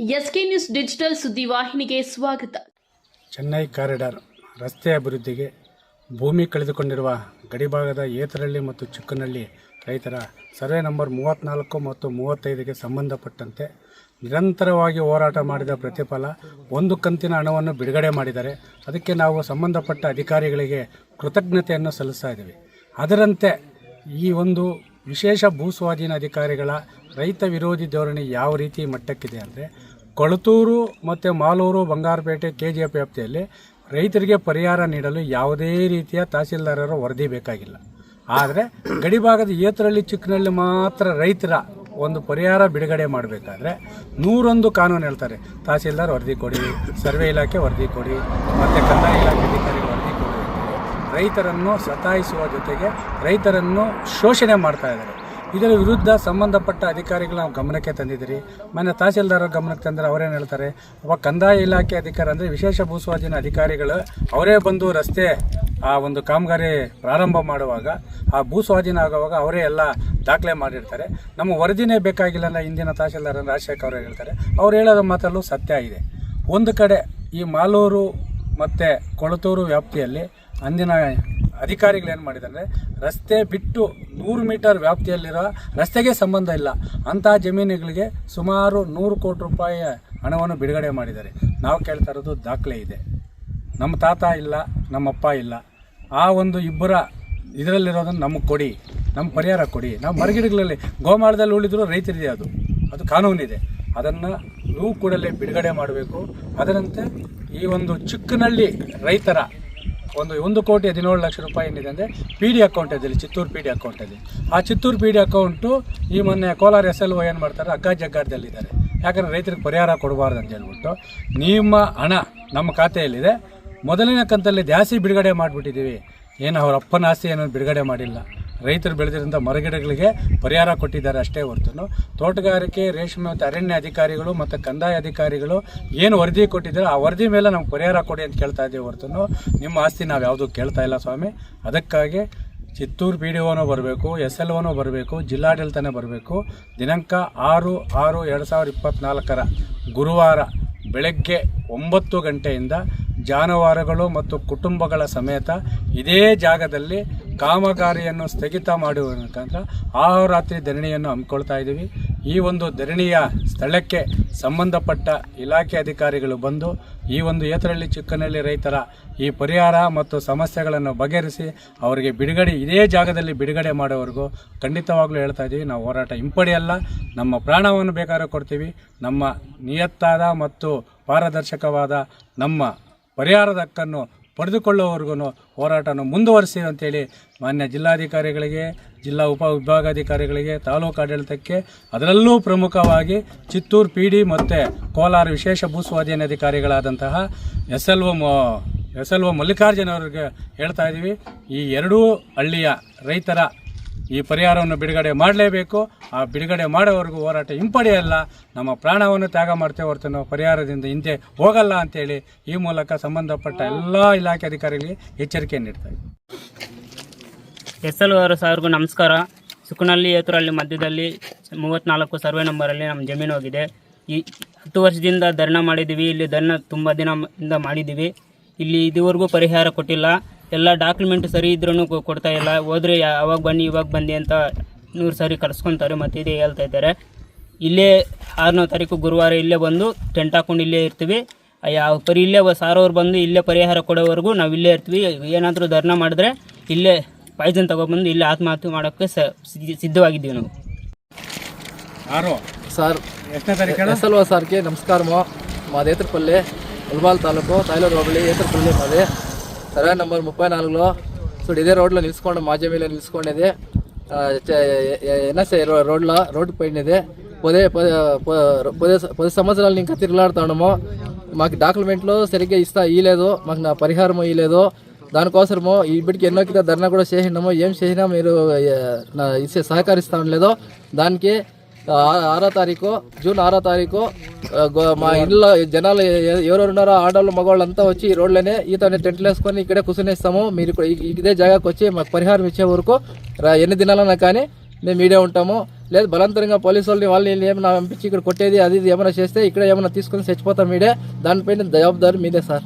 SK news digital ಸುದ್ದಿವಾಹಿನಿಗೆ ಸ್ವಾಗತ. Chennai corridor ರಸ್ತೆ ಅಭಿವೃದ್ಧಿಗೆ ಭೂಮಿ ಕಳೆದುಕೊಂಡಿರುವ ಗಡಿಭಾಗದ ಏತರಳ್ಳಿ ಮತ್ತು ಚಿಕ್ಕನಹಳ್ಳಿ ರೈತರ ಸರ್ವೆ ನಂಬರ್ ಮೂವತ್ತ್ನಾಲ್ಕು ಮತ್ತು ಮೂವತ್ತೈದಕ್ಕೆ ಸಂಬಂಧಪಟ್ಟಂತೆ ನಿರಂತರವಾಗಿ ಹೋರಾಟ ಮಾಡಿದ ಪ್ರತಿಫಲ ಒಂದು ಕಂತಿನ ಹಣವನ್ನು ಬಿಡುಗಡೆ ಮಾಡಿದ್ದಾರೆ ಅದಕ್ಕೆ ನಾವು ಸಂಬಂಧಪಟ್ಟ ಅಧಿಕಾರಿಗಳಿಗೆ ಕೃತಜ್ಞತೆಯನ್ನು ಸಲ್ಲಿಸ್ತಾ ಇದ್ದೀವಿ. ಅದರಂತೆ ಈ ಒಂದು ವಿಶೇಷ ಭೂಸ್ವಾಧೀನ ಅಧಿಕಾರಿಗಳ ರೈತ ವಿರೋಧಿ ಧೋರಣೆ ಯಾವ ರೀತಿ ಮಟ್ಟಕ್ಕಿದೆ ಅಂದರೆ ಕೊಳತೂರು ಮತ್ತು Malur Bangarapete K G F ವ್ಯಾಪ್ತಿಯಲ್ಲಿ ರೈತರಿಗೆ ಪರಿಹಾರ ನೀಡಲು ಯಾವುದೇ ರೀತಿಯ ತಹಸೀಲ್ದಾರರ ವರದಿ ಬೇಕಾಗಿಲ್ಲ. ಆದರೆ ಗಡಿಭಾಗದ ಏತರಳ್ಳಿ ಚಿಕ್ಕನಲ್ಲಿ ಮಾತ್ರ ರೈತರ ಒಂದು ಪರಿಹಾರ ಬಿಡುಗಡೆ ಮಾಡಬೇಕಾದ್ರೆ ನೂರೊಂದು ಕಾನೂನು ಹೇಳ್ತಾರೆ. ತಹಸೀಲ್ದಾರ್ ವರದಿ ಕೊಡಿ, ಸರ್ವೆ ಇಲಾಖೆ ವರದಿ ಕೊಡಿ, ಮತ್ತು ಕಂದಾಯ ಇಲಾಖೆ ಅಧಿಕಾರಿಗಳು ರೈತರನ್ನು ಸತಾಯಿಸುವ ಜೊತೆಗೆ ರೈತರನ್ನು ಶೋಷಣೆ ಮಾಡ್ತಾ ಇದ್ದಾರೆ. ಇದರ ವಿರುದ್ಧ ಸಂಬಂಧಪಟ್ಟ ಅಧಿಕಾರಿಗಳು ನಾವು ಗಮನಕ್ಕೆ ತಂದಿದ್ದೀರಿ. ಮೊನ್ನೆ ತಹಸೀಲ್ದಾರ ಗಮನಕ್ಕೆ ತಂದರೆ ಅವರೇನು ಹೇಳ್ತಾರೆ? ಒಬ್ಬ ಕಂದಾಯ ಇಲಾಖೆ ಅಧಿಕಾರಿ ಅಂದರೆ ವಿಶೇಷ ಭೂಸ್ವಾಧೀನ ಅಧಿಕಾರಿಗಳು ಅವರೇ ಬಂದು ರಸ್ತೆ, ಆ ಒಂದು ಕಾಮಗಾರಿ ಪ್ರಾರಂಭ ಮಾಡುವಾಗ, ಆ ಭೂ ಸ್ವಾಧೀನ ಆಗುವಾಗ ಅವರೇ ಎಲ್ಲ ದಾಖಲೆ ಮಾಡಿರ್ತಾರೆ. ನಮ್ಮ ವರದಿನೇ ಬೇಕಾಗಿಲ್ಲ ಅಂತ ಹಿಂದಿನ ತಹಸೀಲ್ದಾರ ರಾಜಶೇಖರ್ ಅವರು ಹೇಳ್ತಾರೆ. ಅವ್ರು ಹೇಳೋದ ಮಾತಲ್ಲೂ ಸತ್ಯ ಇದೆ. ಒಂದು ಕಡೆ ಈ ಮಾಲೂರು ಮತ್ತು ಕೊಳತೂರು ವ್ಯಾಪ್ತಿಯಲ್ಲಿ ಅಂದಿನ ಅಧಿಕಾರಿಗಳು ಏನು ಮಾಡಿದ್ದಾರೆ, ರಸ್ತೆ ಬಿಟ್ಟು ನೂರು ಮೀಟರ್ ವ್ಯಾಪ್ತಿಯಲ್ಲಿರೋ ರಸ್ತೆಗೆ ಸಂಬಂಧ ಇಲ್ಲ. ಅಂತಹ ಜಮೀನುಗಳಿಗೆ ಸುಮಾರು ನೂರು ಕೋಟಿ ರೂಪಾಯಿ ಹಣವನ್ನು ಬಿಡುಗಡೆ ಮಾಡಿದ್ದಾರೆ. ನಾವು ಕೇಳ್ತಾ ಇರೋದು ದಾಖಲೆ ಇದೆ. ನಮ್ಮ ತಾತ ಇಲ್ಲ, ನಮ್ಮಪ್ಪ ಇಲ್ಲ. ಆ ಒಂದು ಇಬ್ಬರ ಇದರಲ್ಲಿರೋದನ್ನು ನಮಗೆ ಕೊಡಿ ನಮ್ಮ ಪರಿಹಾರ ಕೊಡಿ. ನಾವು ಮರಗಿಡಗಳಲ್ಲಿ, ಗೋಮಾಳದಲ್ಲಿ ಉಳಿದ್ರು ರೈತರಿದೆ ಅದು. ಅದು ಕಾನೂನಿದೆ. ಅದನ್ನು ನೀವು ಕೂಡಲೇ ಬಿಡುಗಡೆ ಮಾಡಬೇಕು. ಅದರಂತೆ ಈ ಒಂದು ಚಿಕ್ಕನಳ್ಳಿ ರೈತರ ಒಂದು ಒಂದು ಕೋಟಿ ಹದಿನೇಳು ಲಕ್ಷ ರೂಪಾಯಿ ಏನಿದೆ ಅಂದರೆ ಪಿ ಡಿ ಅಕೌಂಟ್ ಇದೆ ಚಿತ್ತೂರು ಪಿ ಡಿ ಇದೆ ಆ ಚಿತ್ತೂರು ಪಿ ಡಿ ಅಕೌಂಟು ಈ ಮೊನ್ನೆ ಕೋಲಾರ ಎಸ್ ಎಲ್ ಓ ಏನು ಮಾಡ್ತಾರೆ? ಅಗ್ಗ ಜಗ್ಗಾಟದಲ್ಲಿದ್ದಾರೆ ಯಾಕಂದರೆ ರೈತರಿಗೆ ಪರಿಹಾರ ಕೊಡಬಾರ್ದು ಅಂತ ಹೇಳ್ಬಿಟ್ಟು ನಿಮ್ಮ ಹಣ ನಮ್ಮ ಖಾತೆಯಲ್ಲಿದೆ. ಮೊದಲಿನ ಕಂತಲ್ಲಿ ಜಾಸ್ತಿ ಬಿಡುಗಡೆ ಮಾಡಿಬಿಟ್ಟಿದ್ದೀವಿ. ಏನು ಅವ್ರ ಅಪ್ಪನ ಆಸ್ತಿ ಏನೋ ಬಿಡುಗಡೆ ಮಾಡಿಲ್ಲ. ರೈತರು ಬೆಳೆದಿರೋಂಥ ಮರಗಿಡಗಳಿಗೆ ಪರಿಹಾರ ಕೊಟ್ಟಿದ್ದಾರೆ ಅಷ್ಟೇ ಹೊರತು ತೋಟಗಾರಿಕೆ, ರೇಷ್ಮೆ ಮತ್ತು ಅರಣ್ಯ ಅಧಿಕಾರಿಗಳು ಮತ್ತು ಕಂದಾಯ ಅಧಿಕಾರಿಗಳು ಏನು ವರದಿ ಕೊಟ್ಟಿದ್ದಾರೆ ಆ ವರದಿ ಮೇಲೆ ನಮ್ಗೆ ಪರಿಹಾರ ಕೊಡಿ ಅಂತ ಕೇಳ್ತಾ ಇದ್ದೀವಿ ಹೊರತು ನಿಮ್ಮ ಆಸ್ತಿ ನಾವು ಯಾವುದೂ ಕೇಳ್ತಾ ಇಲ್ಲ ಸ್ವಾಮಿ. ಅದಕ್ಕಾಗಿ ಚಿತ್ತೂರು ಪಿ ಡಿ ಒನೂ ಬರಬೇಕು, ಎಸ್ ಎಲ್ ಒನೂ ಬರಬೇಕು, ಜಿಲ್ಲಾಡಳಿತನೇ ಬರಬೇಕು. ದಿನಾಂಕ ಆರು ಆರು ಎರಡು ಸಾವಿರದ ಇಪ್ಪತ್ತ್ನಾಲ್ಕರ ಗುರುವಾರ ಬೆಳಗ್ಗೆ ಒಂಬತ್ತು ಗಂಟೆಯಿಂದ ಜಾನುವಾರುಗಳು ಮತ್ತು ಕುಟುಂಬಗಳ ಸಮೇತ ಇದೇ ಜಾಗದಲ್ಲಿ ಕಾಮಗಾರಿಯನ್ನು ಸ್ಥಗಿತ ಮಾಡುವ ಮುಖಾಂತರ ಆಹೋರಾತ್ರಿ ಧರಣಿಯನ್ನು ಹಮ್ಮಿಕೊಳ್ತಾ ಇದ್ದೀವಿ. ಈ ಒಂದು ಧರಣಿಯ ಸ್ಥಳಕ್ಕೆ ಸಂಬಂಧಪಟ್ಟ ಇಲಾಖೆ ಅಧಿಕಾರಿಗಳು ಬಂದು ಈ ಒಂದು ಏತರಳ್ಳಿ ಚಿಕ್ಕನಹಳ್ಳಿ ರೈತರ ಈ ಪರಿಹಾರ ಮತ್ತು ಸಮಸ್ಯೆಗಳನ್ನು ಬಗೆಹರಿಸಿ ಅವರಿಗೆ ಬಿಡುಗಡೆ, ಇದೇ ಜಾಗದಲ್ಲಿ ಬಿಡುಗಡೆ ಮಾಡೋವರೆಗೂ ಖಂಡಿತವಾಗ್ಲೂ ಹೇಳ್ತಾ ಇದ್ದೀವಿ. ನಾವು ಹೋರಾಟ ಹಿಂಪಡೆಯಲ್ಲ ನಮ್ಮ ಪ್ರಾಣವನ್ನು ಬೇಕಾದ್ರೆ ಕೊಡ್ತೀವಿ. ನಮ್ಮ ನಿಯತ್ತಾದ ಮತ್ತು ಪಾರದರ್ಶಕವಾದ ನಮ್ಮ ಪರಿಹಾರದ ಹಕ್ಕನ್ನು ಪಡೆದುಕೊಳ್ಳುವವರೆಗೂ ಹೋರಾಟವನ್ನು ಮುಂದುವರಿಸಿ ಅಂತೇಳಿ ಮಾನ್ಯ ಜಿಲ್ಲಾಧಿಕಾರಿಗಳಿಗೆ, ಜಿಲ್ಲಾ ಉಪ ವಿಭಾಗಾಧಿಕಾರಿಗಳಿಗೆ, ತಾಲೂಕು ಆಡಳಿತಕ್ಕೆ ಅದರಲ್ಲೂ ಪ್ರಮುಖವಾಗಿ ಚಿತ್ತೂರು ಪಿ ಡಿ ಮತ್ತು ಕೋಲಾರ ವಿಶೇಷ ಭೂಸ್ವಾಧೀನ ಅಧಿಕಾರಿಗಳಾದಂತಹ S L O S L O Mallikarjuna ಅವರಿಗೆ ಹೇಳ್ತಾ ಇದ್ದೀವಿ ಈ ಎರಡೂ ಹಳ್ಳಿಯ ರೈತರ ಈ ಪರಿಹಾರವನ್ನು ಬಿಡುಗಡೆ ಮಾಡಲೇಬೇಕು. ಆ ಬಿಡುಗಡೆ ಮಾಡೋವರೆಗೂ ಹೋರಾಟ ಹಿಂಪಡೆಯಲ್ಲ ನಮ್ಮ ಪ್ರಾಣವನ್ನು ತ್ಯಾಗ ಮಾಡ್ತೇವೆ ಹೊರತು ನಾವು ಪರಿಹಾರದಿಂದ ಹಿಂದೆ ಹೋಗಲ್ಲ ಅಂತೇಳಿ ಈ ಮೂಲಕ ಸಂಬಂಧಪಟ್ಟ ಎಲ್ಲ ಇಲಾಖೆ ಅಧಿಕಾರಿಗಳಿಗೆ ಎಚ್ಚರಿಕೆ ನೀಡ್ತಾ ಎಸ್ ಎಲ್ ಅವರು ಸಾವಿರಗೂ ನಮಸ್ಕಾರ. ಸುಕನಹಳ್ಳಿ ಏತುರಳ್ಳಿ ಮಧ್ಯದಲ್ಲಿ ಮೂವತ್ತ್ನಾಲ್ಕು ಸರ್ವೆ ನಂಬರಲ್ಲಿ ನಮ್ಮ ಜಮೀನು ಹೋಗಿದೆ. ಈ ಹತ್ತು ವರ್ಷದಿಂದ ಧರ್ಣ ಮಾಡಿದ್ದೀವಿ. ಇಲ್ಲಿ ಧರ್ಣ ತುಂಬ ದಿನದಿಂದ ಮಾಡಿದ್ದೀವಿ. ಇಲ್ಲಿ ಇದುವರೆಗೂ ಪರಿಹಾರ ಕೊಟ್ಟಿಲ್ಲ. ಎಲ್ಲ ಡಾಕ್ಯುಮೆಂಟ್ ಸರಿ ಇದ್ರೂ ಕೊಡ್ತಾ ಇಲ್ಲ. ಹೋದರೆ ಅವಾಗ ಬನ್ನಿ ಇವಾಗ ಬನ್ನಿ ಅಂತ ನೂರು ಸಾರಿ ಕಳ್ಸ್ಕೊತಾರೆ ಮತ್ತು ಇದೇ ಹೇಳ್ತಾ ಇದ್ದಾರೆ. ಇಲ್ಲೇ ಆರನೇ ತಾರೀಕು ಗುರುವಾರ ಇಲ್ಲೇ ಬಂದು ಟೆಂಟ್ ಹಾಕೊಂಡು ಇಲ್ಲೇ ಇರ್ತೀವಿ. ಯಾವ ಪರಿ ಇಲ್ಲೇ ಸಾರವ್ರು ಬಂದು ಇಲ್ಲೇ ಪರಿಹಾರ ಕೊಡೋವರೆಗೂ ನಾವು ಇಲ್ಲೇ ಇರ್ತೀವಿ. ಏನಾದರೂ ಧರ್ನ ಮಾಡಿದ್ರೆ ಇಲ್ಲೇ ಪಾಯ್ಸನ್ ತೊಗೊಬಂದು ಇಲ್ಲೇ ಆತ್ಮಹತ್ಯೆ ಮಾಡೋಕ್ಕೆ ಸಿದ್ಧವಾಗಿದ್ದೀವಿ ನಾವು. ಸರ್ ಎಷ್ಟನೇ ತಾರೀಕು ಎಸ್ ಎಲ್ ಸರ್ಗೆ ನಮಸ್ಕಾರ ಮಾದೇತರಪಲ್ಲಿ ಉಲ್ಬಾಲ್ ತಾಲೂಕು ತಾಯ್ಲೂರು ಹೋಬಳಿ ಏತರಪಲ್ಲಿ ಮಾದೇ. సర్వే నెంబర్ ముప్పై నాలుగులో. సో ఇదే రోడ్లో నిలుచుకోండి మా జమీలో నిలుచుకునేది ఎన్ఎస్ఐ రోడ్లో రోడ్డు పోయినది పదే పదే పదే పది సంవత్సరాలు ఇంకా తిరుగులాడుతున్నాము మాకు డాక్యుమెంట్లు సరిగ్గా ఇస్తా ఇయ్యలేదు. మాకు నా పరిహారం ఇయ్యలేదు. దానికోసము ఇప్పటికి ఎన్నో కింద ధర్నా కూడా చేసినాము ఏం చేసినా మీరు ఇచ్చే సహకరిస్తా లేదు దానికి ఆరో తారీఖు జూన్ ఆరో తారీఖు గో- మా ఇంట్లో జనాలు ఎ- ఎవరెవరు ఉన్నారో ఆడవాళ్ళు మగవాళ్ళు అంతా వచ్చి ఈ రోడ్లోనే ఈతనే టెంట్లు వేసుకొని ఇక్కడే కూర్చునేస్తాము. మీరు ఇక్కడ ఇదే జాగాకి వచ్చి మాకు పరిహారం ఇచ్చే వరకు ఎన్ని దినాలన్నా కానీ మేము మీడియా ఉంటాము. లేదు బలవంతంగా పోలీసు వాళ్ళని వాళ్ళని ఏమైనా పంపించి ఇక్కడ కొట్టేది అది ఇది ఏమైనా చేస్తే ఇక్కడ ఏమైనా తీసుకొని చచ్చిపోతాం మీడే దానిపైన జవాబుదారి మీదే సార్.